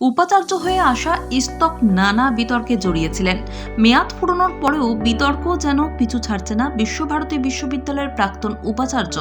উপাচার্য হয়ে আসা ইস্তক নানা বিতর্কে জড়িয়েছিলেন। মেয়াদ ফুরনোর পরেও বিতর্ক যেন পিছু ছাড়ছে না বিশ্বভারতী বিশ্ববিদ্যালয়ের প্রাক্তন উপাচার্য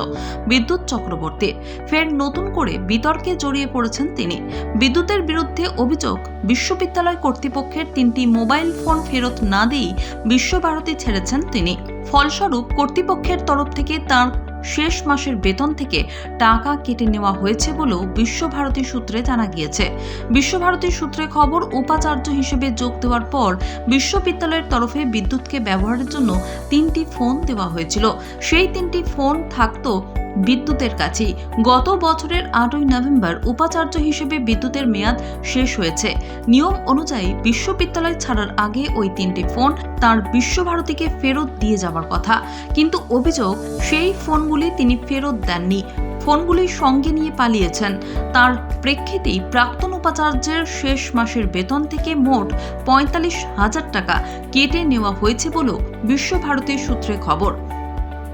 বিদ্যুৎ চক্রবর্তী। ফের নতুন করে বিতর্কে জড়িয়ে পড়েছেন তিনি। বিদ্যুতের বিরুদ্ধে অভিযোগ, বিশ্ববিদ্যালয় কর্তৃপক্ষের তিনটি মোবাইল ফোন ফেরত না দিয়েই বিশ্বভারতী ছেড়েছেন তিনি। ফলস্বরূপ কর্তৃপক্ষের তরফ থেকে তার শেষ মাসের বেতন থেকে টাকা কেটে নেওয়া হয়েছে বলেও বিশ্বভারতী সূত্রে জানা গিয়েছে। বিশ্বভারতী সূত্রে খবর, উপাচার্য হিসেবে যোগ দেওয়ার পর বিশ্ববিদ্যালয়ের তরফে বিদ্যুৎকে ব্যবহারের জন্য তিনটি ফোন দেওয়া হয়েছিল। সেই তিনটি ফোন থাকতো বিদ্যুতের কাছেই গত বছরের আটই নভেম্বর উপাচার্য হিসেবে বিদ্যুতের মেয়াদ শেষ হয়েছে। নিয়ম অনুযায়ী বিশ্ববিদ্যালয় ছাড়ার আগে ওই তিনটি ফোন তার বিশ্বভারতীকে ফেরত দিয়ে যাওয়ার কথা। কিন্তু অভিযোগ, সেই ফোনগুলি তিনি ফেরত দেননি। ফোনগুলি সঙ্গে নিয়ে পালিয়েছেন। তার প্রেক্ষিতেই প্রাক্তন উপাচার্যের শেষ মাসের বেতন থেকে মোট পঁয়তাল্লিশ হাজার টাকা কেটে নেওয়া হয়েছে বলেও বিশ্বভারতীর সূত্রে খবর।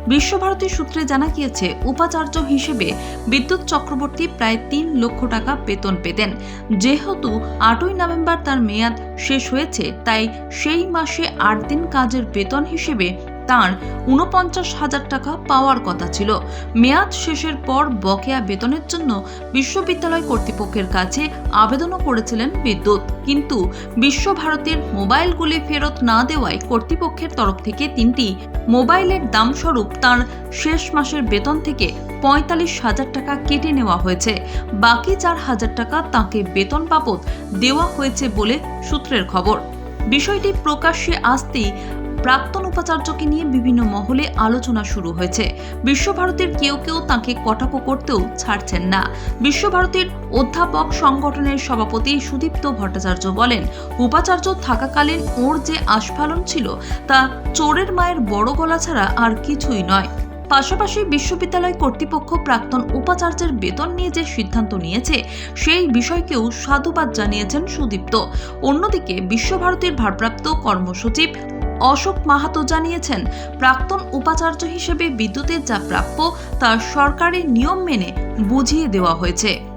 বিশ্বভারতী সূত্রে জানা গিয়েছে, উপাচার্য হিসেবে বিদ্যুৎ চক্রবর্তী প্রায় তিন লক্ষ টাকা বেতন পেতেন। যেহেতু আটই নভেম্বর তার মেয়াদ শেষ হয়েছে, তাই সেই মাসে আট দিন কাজের বেতন হিসেবে তার উনপঞ্চাশ হাজার টাকা পাওয়ার কথা ছিল। মেয়াদ শেষের পর বকেয়া বেতনের জন্য বিশ্ববিদ্যালয় কর্তৃপক্ষের কাছে আবেদনও করেছিলেন বিদ্যুৎ। কিন্তু বিশ্বভারতীর মোবাইলগুলি ফেরত না দেওয়ায় কর্তৃপক্ষের তরফ থেকে তিনটি মোবাইলের দাম স্বরূপ তার শেষ মাসের বেতন থেকে পঁয়তাল্লিশ হাজার টাকা কেটে নেওয়া হয়েছে। বাকি চার হাজার টাকা তাকে বেতন বাবদ দেওয়া হয়েছে বলে সূত্রের খবর। বিষয়টি প্রকাশ্যে আসতেই প্রাক্তন উপাচার্যকে নিয়ে বিভিন্ন মহলে আলোচনা শুরু হয়েছে। বিশ্বভারতীর কেউ কেউ তাকে কটাক্ষ করতেও ছাড়ছেন না। বিশ্বভারতীর অধ্যাপক সংগঠনের সভাপতি সুদীপ্ত ভট্টাচার্য বলেন, উপাচার্য থাকাকালীন ওর যে আস্ফালন ছিল, তা চোরের মায়ের বড় গলা ছাড়া আর কিছুই নয়। পাশাপাশি বিশ্ববিদ্যালয় কর্তৃপক্ষ প্রাক্তন উপাচার্যের বেতন নিয়ে যে সিদ্ধান্ত নিয়েছে, সেই বিষয়কেও সাধুবাদ জানিয়েছেন সুদীপ্ত। অন্যদিকে বিশ্বভারতীর ভারপ্রাপ্ত কর্মসচিব অশোক মাহাতো জানিয়েছেন, প্রাক্তন উপাচার্য হিসেবে বিদ্যুতের যা প্রাপ্য তা সরকারি নিয়ম মেনে বুঝিয়ে দেওয়া হয়েছে।